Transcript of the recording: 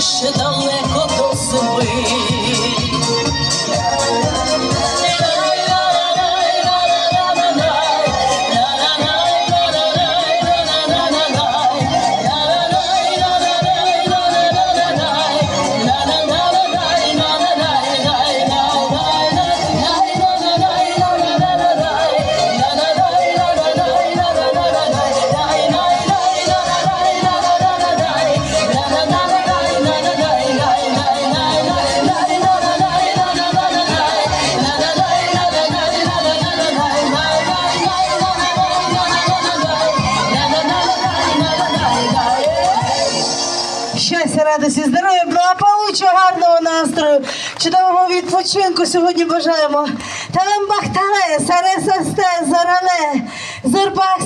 ще далеко до зими. Щастя, радості, здоров'я, благополуччя, гарного настрою, чудового відпочинку сьогодні бажаємо. Талембахтале, саресасте, саре састе, зарале, зурбак